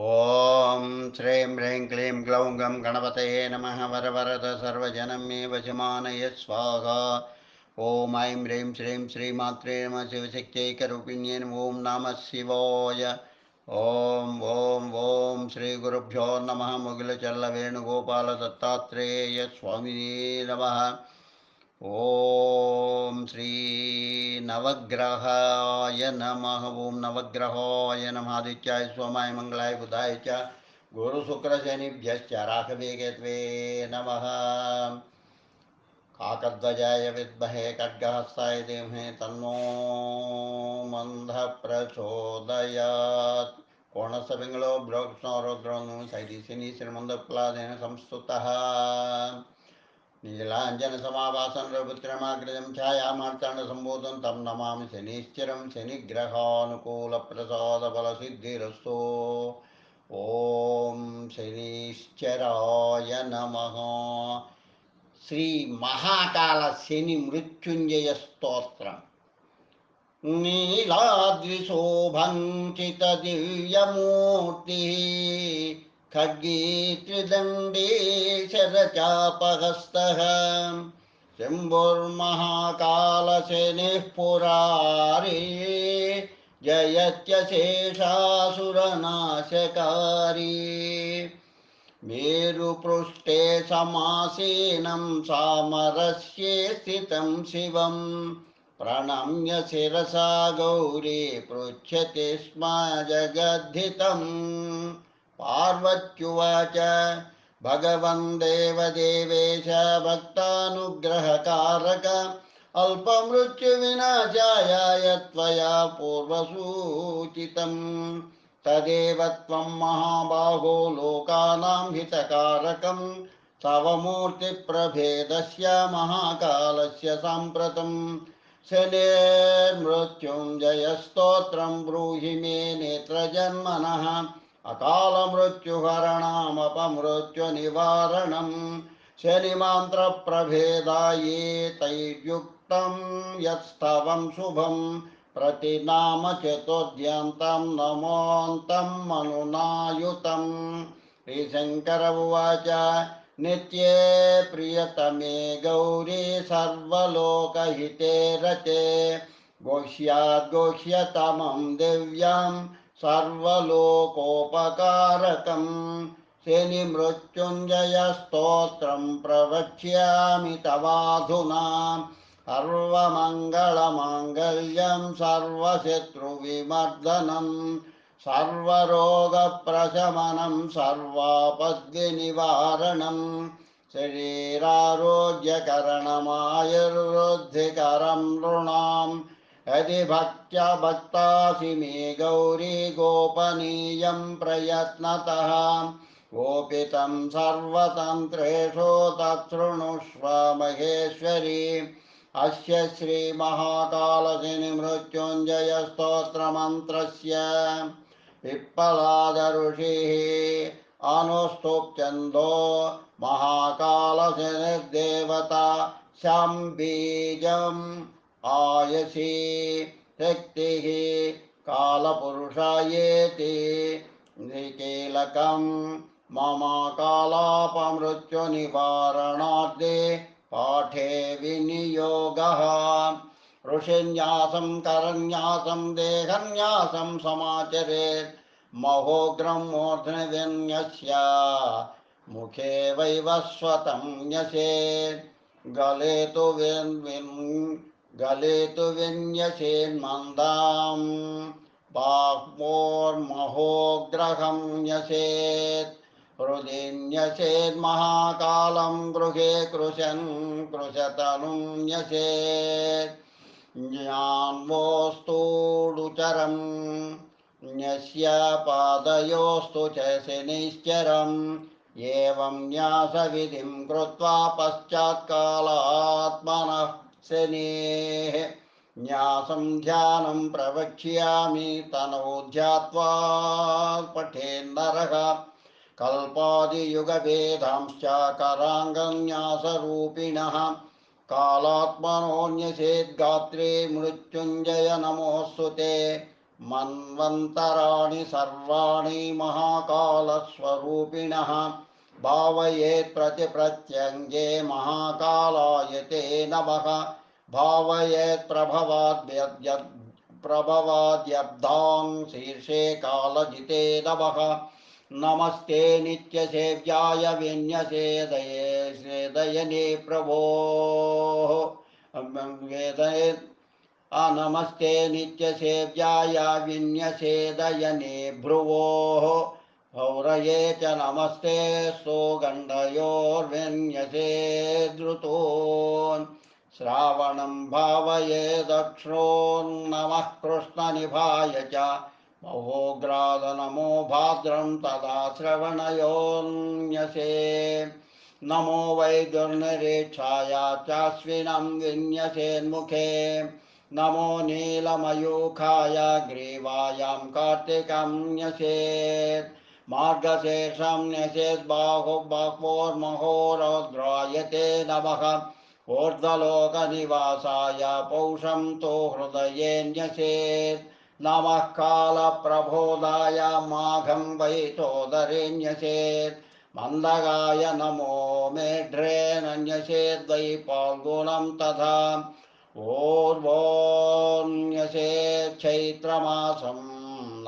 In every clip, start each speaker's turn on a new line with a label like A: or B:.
A: ॐ श्रीं ह्रीं क्लीं ग्लौं गं गणपतये नमः वरवरद सर्वजनं मे वशमानय स्वाहा। ॐ ऐं ह्रीं श्रीं श्रीमात्रे नमः शिवशक्त्यैकरूपिण्ये ॐ नमः शिवाय। ॐ ॐ ॐ श्रीगुरुभ्यो नमः मुगिलचल्लवेणुगोपालदत्तात्रेय नमः। ॐ श्रीनवग्रहाय नमः, ॐ नवग्रहाय नमः, आदित्याय सोमाय मङ्गलाय बुधाय च गुरुशुक्रशनिभ्यश्च राघवे केत्वे नमः। काकध्वजाय विद्महे, खड्गहस्ताय धीमहि, तन्नो मन्दः प्रचोदयात् कोणसविङ्गलो ब्रोक्ष्णोरुद्रोनु सैरीशिनी श्रीमन्दप्लादेन संस्तुतः। नीलाञ्जनसमावासं रघुपुत्रमाग्रजं छायामार्ताण्डसम्बोधं तं नमामि शनिश्चिरं शनिग्रहानुकूलप्रसादफलसिद्धिरस्तु। ॐ शनिश्चराय नमः। श्रीमहाकालशनिमृत्युञ्जयस्तोत्रम्। नीलाद्विशोभञ्चितदिव्यमूर्तिः खड्गी त्रिदण्डे शरचापहस्तः। शम्भुर्महाकालसेनिः पुरारे जयत्यशेषासुरनाशकारी मेरुपृष्ठे समासीनं सामरस्ये स्थितं शिवम् प्रणम्य शिरसा गौरी पृच्छति स्म जगद्धितम्। पार्वत्युवाच। भगवन् देवदेवेश, भक्तानुग्रहकारक, अल्पमृत्युविनाशाय त्वया पूर्वसूचितम्। तदेव त्वं महाबाहो लोकानां हितकारकं तव मूर्तिप्रभेदस्य महाकालस्य साम्प्रतं शनेर्मृत्युञ्जयस्तोत्रं ब्रूहि मे नेत्रजन्मनः। अकालमृत्युहरणामपमृत्युनिवारणं शनिमान्त्रप्रभेदाये तैर्युक्तं यत्स्तवं शुभम् प्रतिनाम चतुर्द्यन्तं नमोऽन्तं मनुनायुतं। श्रीशङ्कर उवाच नित्ये प्रियतमे गौरी सर्वलोकहिते रते गोष्याद्गोष्यतमं दिव्यां सर्वलोकोपकारकं शनिमृत्युञ्जयस्तोत्रं प्रवक्ष्यामि तवाधुना। सर्वमङ्गलमाङ्गल्यं सर्वशत्रुविमर्दनं सर्वरोगप्रशमनं सर्वापद्विनिवारणं शरीरारोग्यकरणमायुर्वृद्धिकरं नृणां यदि भक्त्या भक्तासि मे गौरी गोपनीयं प्रयत्नतः गोपितं सर्वतन्त्रेषु तच्छृणुष्व महेश्वरी अस्य श्रीमहाकालशनिमृत्युञ्जयस्तोत्रमन्त्रस्य पिप्पलादऋषिः अनुस्तुप्छन्दो महाकालशनिर्देवता शम्बीजम् आयसि शक्तिः कालपुरुषायेति। निकीलकं मम कालापमृत्युनिवारणार्थे पाठे विनियोगः। ऋषिन्यासं, करन्यासं, देहन्यासं समाचरेत्। महोग्रं मूर्ध्नविन्यस्य मुखे वैवस्वतं न्यसेत्। गले तु विन् गले तु विन्यसेन्मन्दां बाह्वोर्महोग्रहं न्यसेत्। हृदिन्यसेन्महाकालं गृहे कृशन् कृशतनुं न्यसेत्। ज्ञान्वोस्तूडुचरं न्यस्य पादयोस्तु च शनिश्चरम् एवं न्यासविधिं कृत्वा पश्चात्कालात्मनः शनेः न्यासं ध्यानं प्रवक्ष्यामि तनौ ध्यात्वा पठेन्नरः कल्पादियुगभेदांश्च कराङ्गन्यासरूपिणः कालात्मनोऽन्यसेद्गात्रे मृत्युञ्जय नमोऽस्तु ते। मन्वन्तराणि सर्वाणि महाकालस्वरूपिणः। भावयेत् प्रतिप्रत्यङ्गे महाकालाय ते नमः भावयेत् प्रभवाद्यब्धां शीर्षे कालजिते नमः। नमस्ते नित्यसेव्याय विन्यसेदये सेदयने प्रभोः। वेदये नमस्ते नित्यसेव्याय विन्यसेदयने भ्रुवोः। पौरये च नमस्ते सोगण्डयोर्विन्यसे द्रुतोन् श्रावणं भावये दक्षोन्नमः कृष्णनिभाय च। महोग्रादनमो भाद्रं तदा श्रवणयोन्यसे। नमो वै दुर्निरीक्षाया चाश्विनं विन्यसेन्मुखे। नमो नीलमयूखाय ग्रीवायां कार्तिकं न्यसेत् मार्गशेषं न्यसेद्बाहु बह्वोर्महोरद्रायते नमः। ऊर्ध्वलोकनिवासाय पौषं तु हृदये न्यसेत् नमः कालप्रबोधाय माघं वै चोदरे न्यसेत् मन्दगाय नमो मेढ्रे नन्यसेद्वै पाल्गुणं तथा। ऊर्वोन्यसेच्छैत्रमासं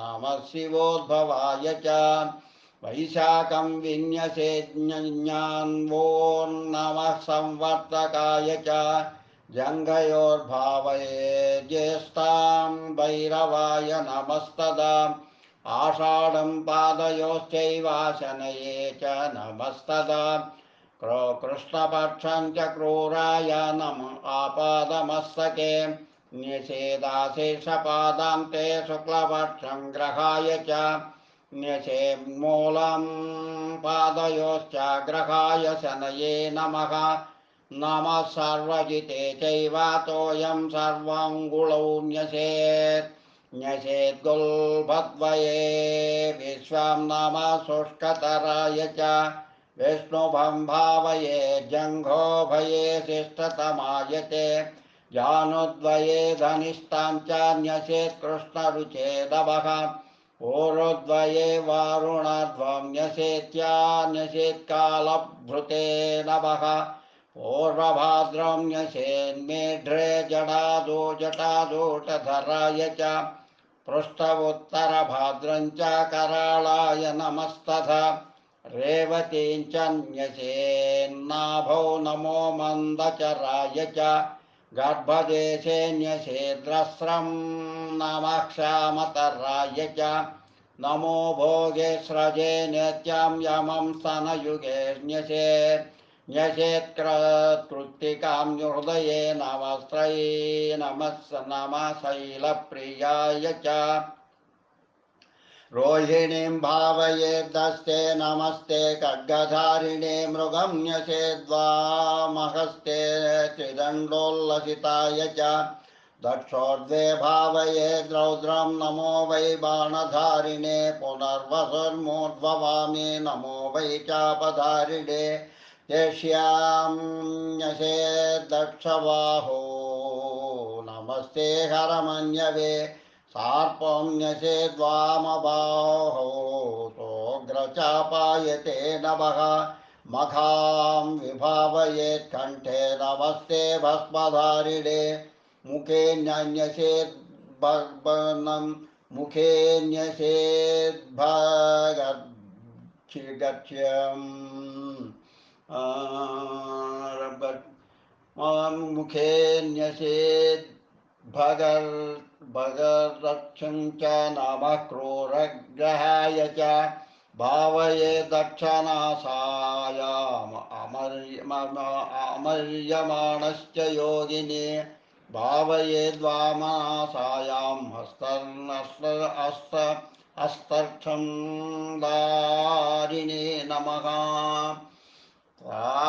A: नमः शिवोद्भवाय च। वैशाखं विन्यसेज्ञान्वोन्नमः संवर्तकाय च। जङ्घयोर्भावये ज्येष्ठां भैरवाय नमस्तदा। आषाढं पादयोश्चैवाशनये च नमस्तदा। कृष्णपक्षं च क्रूराय नम आपादमस्तके न्यसेदाशेषपादान्ते शुक्लपक्षं ग्रहाय च न्यसेन्मूलं पादयोश्चाग्रहाय शनये नमः। नमः सर्वजिते चैव तोयं सर्वाङ्गुलौ न्यसेत्। न्यसेद्गुल्भद्वये विश्वं नमः शुष्कतराय च। विष्णुभं भावये जङ्घोभये शिष्टतमायते जानुद्वये धनिष्ठां च न्यसेत् कृष्णरुचे नमः ऊरुद्वये वारुणध्वं न्यसेत्या न्यसेत्कालभृते नमः पूर्वभाद्रं न्यसेन्मेढ्रे जडादो जटादोटधराय च। पृष्ठवुत्तरभाद्रं च कराळाय नमस्तथा। रेवतीं च न्यसेन्नाभौ नमो मन्दचराय च। गर्भदेशे नमक्षामतराय नमः क्षामतराय च नमो भोगे स्रजे नित्यं यमं स्तनयुगे न्यसेत् न्यसेत्कृत्तिकां हृदये नमस्त्रये, नमः नमः शैलप्रियाय च। रोहिणीं भावयेद्दस्ते नमस्ते खड्गधारिणे मृगं न्यसेद्वामहस्ते त्रिदण्डोल्लसिताय च दक्षोर्ध्वे भावये रौद्रं नमो वै बाणधारिणे पुनर्वसुर्मूर्ध्ववामे नमो वै चापधारिणे येष्यां न्यसेद्दक्षबाहो नमस्ते हरमन्यवे सार्पं न्यसेद्वामबाहो तोग्रचापायते नमः। मखां विभावयेत् कण्ठे नमस्ते भस्मधारिणे। मुखे न्यन्यसेद् भग्नं मुखे न्यसेद्भगच्छम् मुखे न्यसेद् भगर् भगरक्षं च नमः क्रूरग्रहाय च भावये दक्षनासायाम् अमर्यमाणश्च योगिने भावये द्वामनासायां हस्तर्नस्त अस्त अस्तर्थं दारिणे नमः।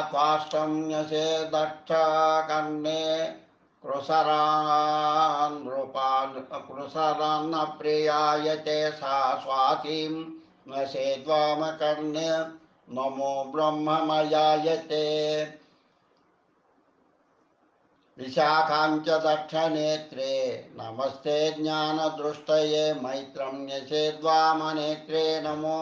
A: त्वाष्टं न्यसे दक्षकर्णे कृसरान् नृपान् कृसरान्न प्रियाय ते सा स्वातिं नसेद्वामकर्ण्य नमो ब्रह्ममयाय ते। विशाखाञ्च दक्षनेत्रे नमस्ते ज्ञानदृष्टये मैत्रं न्यसेद्वामनेत्रे नमो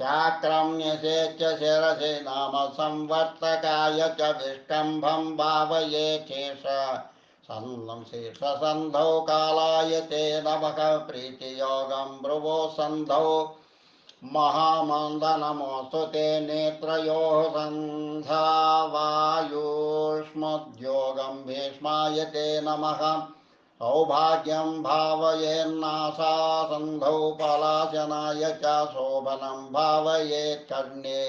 A: धलोचनायते शाक्रम्यसे च शिरसि नाम संवर्तकाय च विष्टम्भं भावये शेष। सन्नं शीर्षसन्धौ कालाय ते नमः प्रीतियोगं भ्रुवो सन्धौ। महामन्दनमोऽस्तु ते नेत्रयोः सन्धावायुष्मद्योगं भीष्माय ते नमः। सौभाग्यं भावयेन्नासा सन्धौ पलाशनाय च शोभनं भावयेत्कर्ण्ये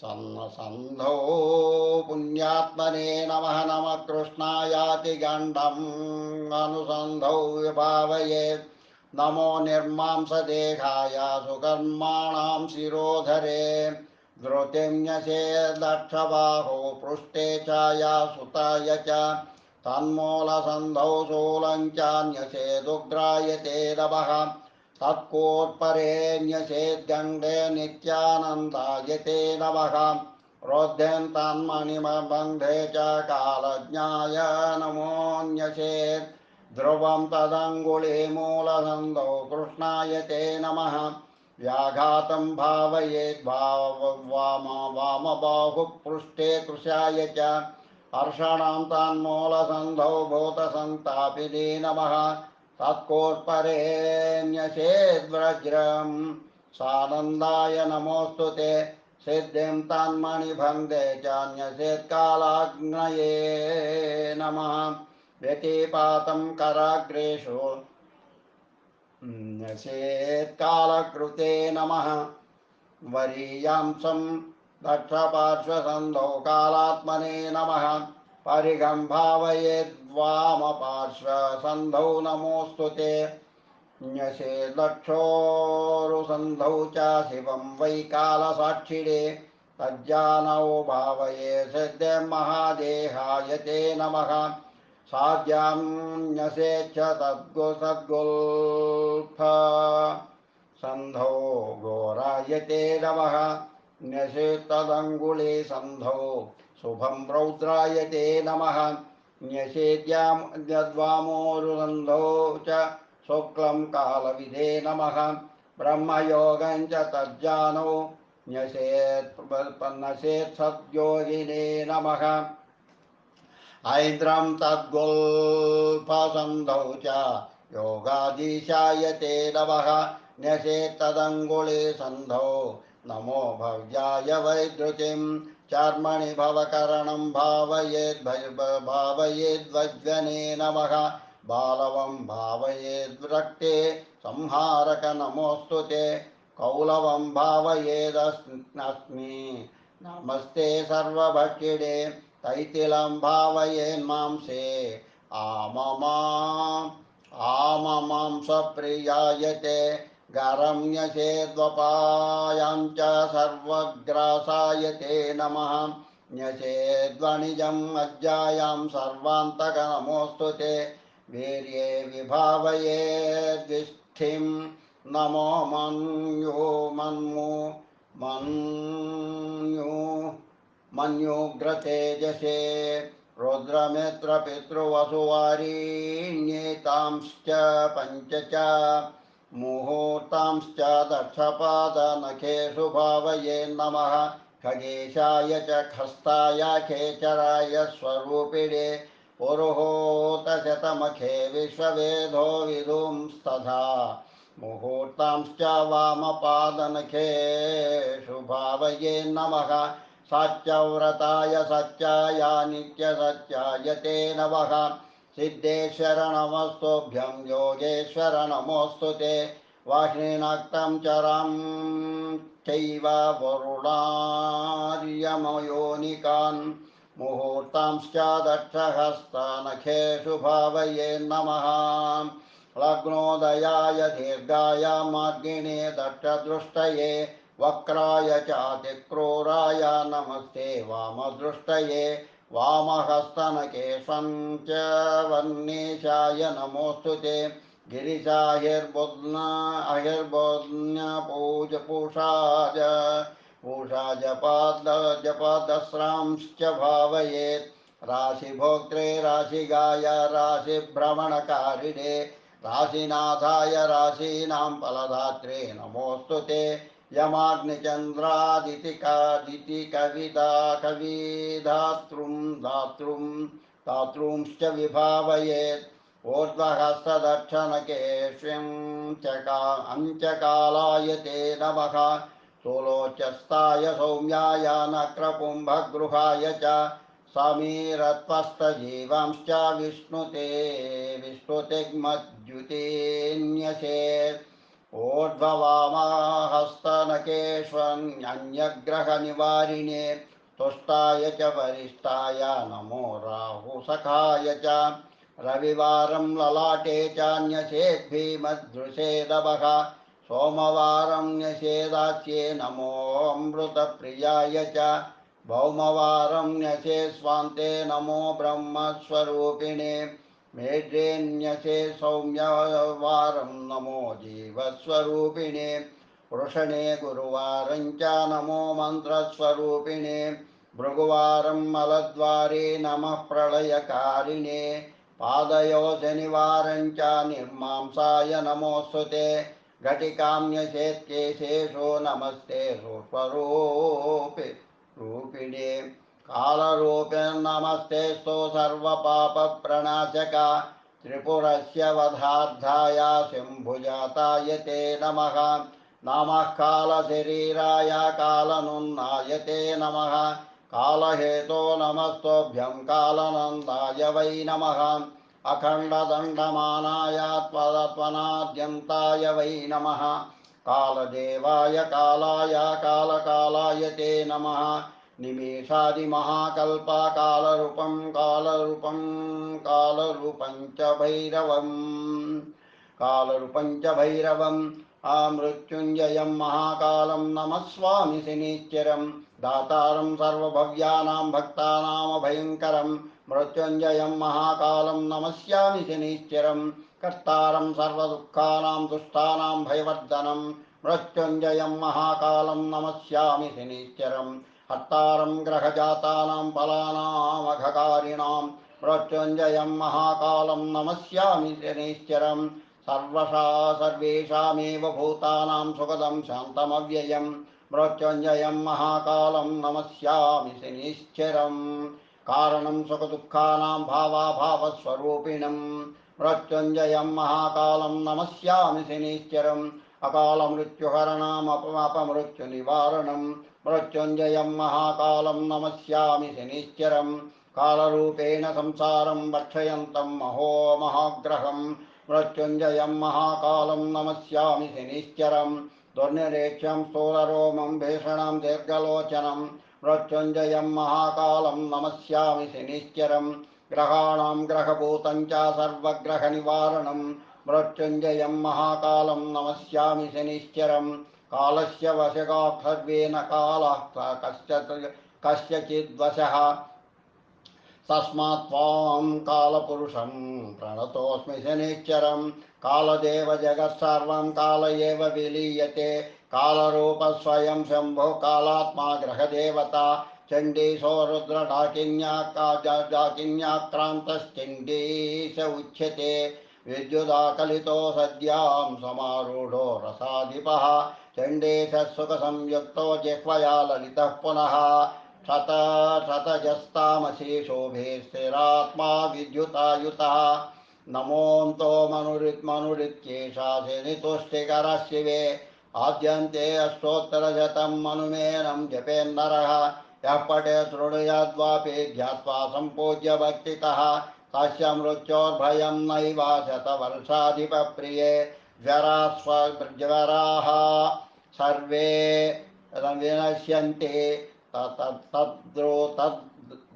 A: सन्नसन्धौ पुण्यात्मने नमः नमः कृष्णायातिगण्डम् अनुसन्धौ विभावयेत् नमो निर्मांसदेहाय सुकर्माणां शिरोधरे धृतिं दक्षबाहो पृष्ठे च या सुताय च तन्मूलसन्धौ शूलञ्चान्यसेदुग्रायते रवः तत्कोत्परेण्यसेद्गण्डे नित्यानन्दायते नवः रोध्यन्तान्मणिमबन्धे च कालज्ञाय नमोऽन्यसेत् ध्रुवं तदङ्गुलीमूलसन्धौ कृष्णाय ते नमः। व्याघातं भावयेद् भाव वाम वामबाहुपृष्ठे कृशाय च हर्षणां तान्मूलसन्धौ भूतसन्तापिने नमः। तत्कोत्परेण्यसेद्व्रज्रं सानन्दाय नमोऽस्तु ते। सिद्धिं तन्मणिभङ्गे चान्यसेत्कालाग्नये नमः। व्यतिपातं कराग्रेषु। न्यसेत्कालकृते नमः। वरीयांसं दक्षपार्श्वसन्धौ कालात्मने नमः। परिगं भावयेद्वामपार्श्वसन्धौ नमोऽस्तु ते। न्यसेदक्षोरुसन्धौ च शिवं वै कालसाक्षिणे। तज्जानौ भावये सिद्धिर्महादेहाय ते नमः। साध्यां न्यसेच्छ तद्गु सद्गुल्फ। सन्धौ घोरायते नमः। न्यसेत्तदङ्गुले सन्धौ। शुभं रौद्रायते नमः। न्यसेद्याद्वामोरुसन्धौ च शुक्लं कालविधे नमः। ब्रह्मयोगं च तज्जानौ। सद्योगिने नमः। ऐन्द्रं तद्गुल्फसन्धौ च। योगाधीशाय ते नमः। न्यसेत्तदङ्गुले सन्धौ नमो भव्याय वैद्युतिं चर्मणि भवकरणं भावयेद् भावयेद्वज्वने नमः। बालवं भावयेद्रक्ते संहारक नमोऽस्तु ते। कौलवं भावयेदस्मि। नमस्ते सर्वभक्षिणे तैतिलं भावयेन्मांसे आममा आममांसप्रियायते गरं च सर्वग्रासायते नमः। न्यसेद्वणिजं मज्जायां सर्वान्तकनमोऽस्तु ते। वीर्ये विभावयेद्विष्ठिं नमो मन्यो मन्मो मन्यो मन्योग्रतेजसे। रुद्रमित्रपितृवसुवारीण्येतांश्च पञ्च च मुहूर्तांश्च दक्षपादनखेषु भावये नमः। खगेशाय च खस्ताय खेचराय स्वरूपिणे पुरुहूतशतमखे विश्ववेदो विदुंस्तथा। मुहूर्तांश्च वामपादनखेषु भावये नमः। सत्यव्रताय सत्याय नित्यसत्याय ते नमः। सिद्धेश्वर नमस्तुभ्यं योगेश्वर नमोऽस्तु ते वाह्निनक्तं चरं चैव वरुणार्यमयोनिकान् मुहूर्तांश्च दक्षहस्तनखेषु भावये नमः। लग्नोदयाय दीर्घाय मार्गिणे दक्षदृष्टये वक्राय चातिक्रूराय नमस्ते वामदृष्टये वामहस्तनकेशं च वर्णेशाय नमोऽस्तु ते। गिरिशाहिर्बुध्न अहिर्बुध्नपूजपूषाय पूषा जपाद जपादस्रांश्च भावयेत्। राशिभोक्त्रे, राशिगाय, राशिभ्रमणकारिणे। राशिनाथाय, राशीनां फलदात्रे नमोऽस्तु ते। यमाग्निचन्द्रादिति कविता कविधातृं दातृं दातॄंश्च विभावयेत् ऊर्ध्वहस्तदक्षिणकेष्यं च का, अञ्चकालाय ते नमः। स्थूलोच्चस्ताय सौम्याय नक्रकुम्भगृहाय च समीरत्वस्तजीवांश्च विष्णुते विष्णुतिग्मद्युतेन्यसेत् ऊर्ध्ववामाहस्तनकेष्वन्यग्रहनिवारिणे तुष्टाय च वरिष्ठाय, नमो राहुसखाय च। रविवारं ललाटे चान्यसेद्भीमदृशेदवः सोमवारं न्यसेदाच्ये नमोऽमृतप्रियाय च। भौमवारं न्यसे स्वान्ते नमो ब्रह्मस्वरूपिणे मेढ्रेन्यसे सौम्यवारं नमो जीवस्वरूपिणे। वृषणे गुरुवारं नमो मन्त्रस्वरूपिणे भृगुवारं मलद्वारे नमः प्रलयकारिणे पादयो शनिवारं च निर्मांसाय नमोऽस्तु ते घटिकाम्यचेत्केशेषु नमस्ते स्वरूपि रूपिणे कालरूपिर्नमस्तेस्तु सर्वपापप्रणाशका त्रिपुरस्य वधार्थाय शम्भुजाताय ते नमः नमः कालशरीराय कालनुन्नाय ते नमः। कालहेतो नमस्तोभ्यं कालनन्दाय वै नमः। अखण्डदण्डमानाय त्वदत्वनाद्यन्ताय वै नमः। कालदेवाय कालाय कालकालाय ते नमः। निमेषादिमहाकल्पकालरूपं कालरूपं कालरूपं कालरूपं च भैरवम्। आमृत्युञ्जयं महाकालं नमस्वामि शनिश्चरं दातारं सर्वभव्यानां भक्तानामभयङ्करं मृत्युञ्जयं महाकालं नमस्यामि शनिश्चरं कर्तारं सर्वदुःखानां दुष्टानां भयवर्धनं मृत्युञ्जयं महाकालं नमस्यामि शनिश्चरं हर्तारं ग्रहजातानां फलानामघकारिणां मृत्युञ्जयं महाकालं नमस्यामि शनिश्चरं सर्वशा सर्वेषामेव भूतानां सुखदं शान्तमव्ययं, मृत्युञ्जयं महाकालं नमस्यामि शनिश्चरं। कारणं सुखदुःखानां भावाभावस्वरूपिणं, मृत्युञ्जयं महाकालं नमस्यामि शनिश्चरम् अकालमृत्युहरणमपमृत्युनिवारणं मृत्युञ्जयं महाकालं नमस्यामि शनिश्चरं। कालरूपेण संसारं भक्षयन्तं महो महाग्रहं मृत्युञ्जयं महाकालं नमस्यामि शनिश्चरं दुर्निरीक्ष्यं स्थूलरोमं भीषणं दीर्घलोचनं मृत्युञ्जयं महाकालं नमस्यामि शनिश्चरं ग्रहाणां ग्रहभूतं च सर्वग्रहनिवारणं मृत्युञ्जयं महाकालं नमस्यामि शनिश्चरं कालस्य वशगा सर्वेन कालः कस्य कस्यचिद्वशः तस्मात् त्वां कालपुरुषं प्रणतोऽस्मि शनिश्चरं। कालदेव जगत्सर्वं काल एव विलीयते। कालरूपस्वयं शम्भो, कालात्मा ग्रहदेवता चण्डीशो रुद्रडाकिन्या डाकिन्याक्रान्तश्चण्डीश उच्यते। विद्युदाकलितो सद्यां समारूढो रसाधिपः। चण्डेशः सुखसंयुक्तो जिह्वया ललितः पुनः। शत शतजस्तामसि शोभे स्थिरात्मा विद्युतायुतः। नमोऽन्तो मनुरित्मनुरित्येषा शनितुष्टिकरः शिवे आद्यन्ते अष्टोत्तरशतं मनुमेनं जपेन्नरः। यः पटे शृणुयाद्वापि ध्यात्वा सम्पूज्य भक्तितः। तस्य मृत्योर्भयं नैव शतवर्षाधिपप्रिये। ज्वरा स्वज्वराः सर्वे विनश्यन्ति तद्द्रो तद्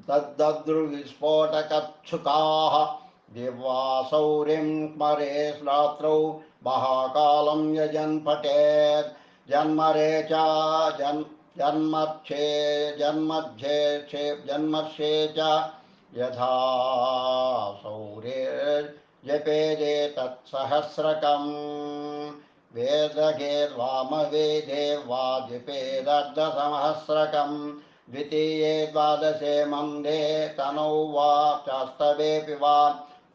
A: तद्दद्रुविस्फोटकच्छुकाः दिवासौरिं स्मरे रात्रौ महाकालं यजन् पठेत् जन्मरे च जन् जन्मक्षे जन्मध्ये क्षे जन्मक्षे च यथा सौरे जपेदे तत्सहस्रकं वेदगेर्वामवेदे वाजिपेदर्धसहस्रकम् द्वितीये द्वादशे मन्दे तनौ वा चास्तवेऽपि वा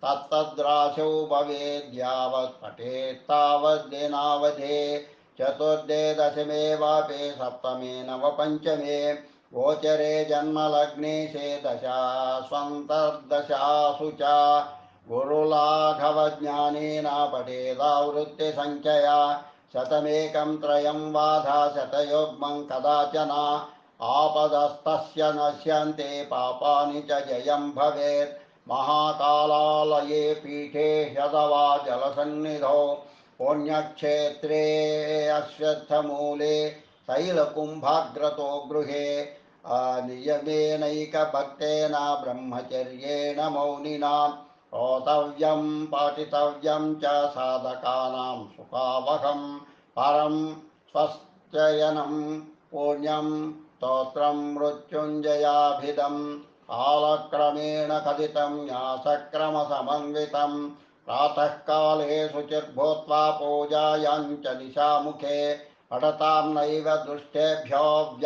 A: तत्तद्राशौ भवेद्यावत् पठेत्तावद्दिनावधे चतुर्थे दशमे वापे सप्तमे नवपञ्चमे गोचरे जन्मलग्नेशे दशा स्वन्तर्दशासु च गुरुलाघवज्ञानेन पठेदावृत्तिसङ्ख्यया शतमेकं त्रयं बाधा शतयुग्मं कदाचन आपदस्तस्य नश्यन्ते पापानि च जयं भवेत्। महाकालालये पीठे शतवा जलसन्निधौ पुण्यक्षेत्रे अश्वत्थमूले तैलकुम्भाग्रतो गृहे नियमेनैकभक्तेन ब्रह्मचर्येण मौनिना श्रोतव्यं पाठितव्यं च साधकानां सुखावहं परं स्वश्चयनं पुण्यं, स्तोत्रं मृत्युञ्जयाभिधं कालक्रमेण कथितं न्यासक्रमसमन्वितं प्रातःकाले शुचिर्भूत्वा पूजायाञ्च निशामुखे, पठतां नैव दुष्टेभ्यो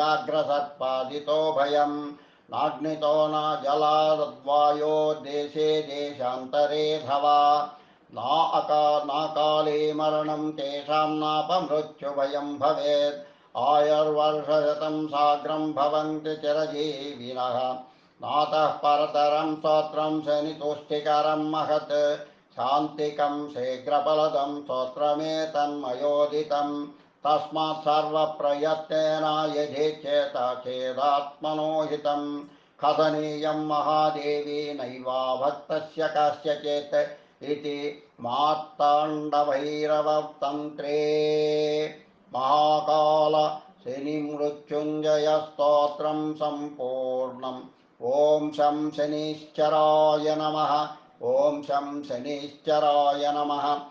A: नाग्नितो न जलाद्वायो देशे देशान्तरे धवा नाका नाकाले मरणं तेषां नापमृत्युभयं भवेत्। आयुर्वर्षशतं साग्रं भवन्ति चिरजीविनः। नातः परतरं स्तोत्रं शनितुष्टिकरं महत्। शान्तिकं शीघ्रफलदं स्तोत्रमेतन्मयोदितं तस्मात् सर्वप्रयत्नेन यथेच्छेत चेदात्मनो हितं कथनीयं महादेवी नैवा भक्तस्य कस्यचित् इति मार्ताण्डभैरवतन्त्रे महाकाल शनिमृत्युञ्जयस्तोत्रं सम्पूर्णम्। ॐ शं शनिश्चराय नमः। ॐ शं शनिश्चराय नमः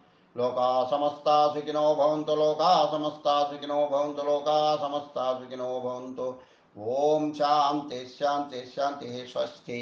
A: లోకా సమస్తా సుఖినో భవంతు లోకా సమస్తా సుఖినో భవంతు లోకా సమస్తా సుఖినో భవంతు. ఓం శాంతి శాంతి శాంతి స్వస్తి.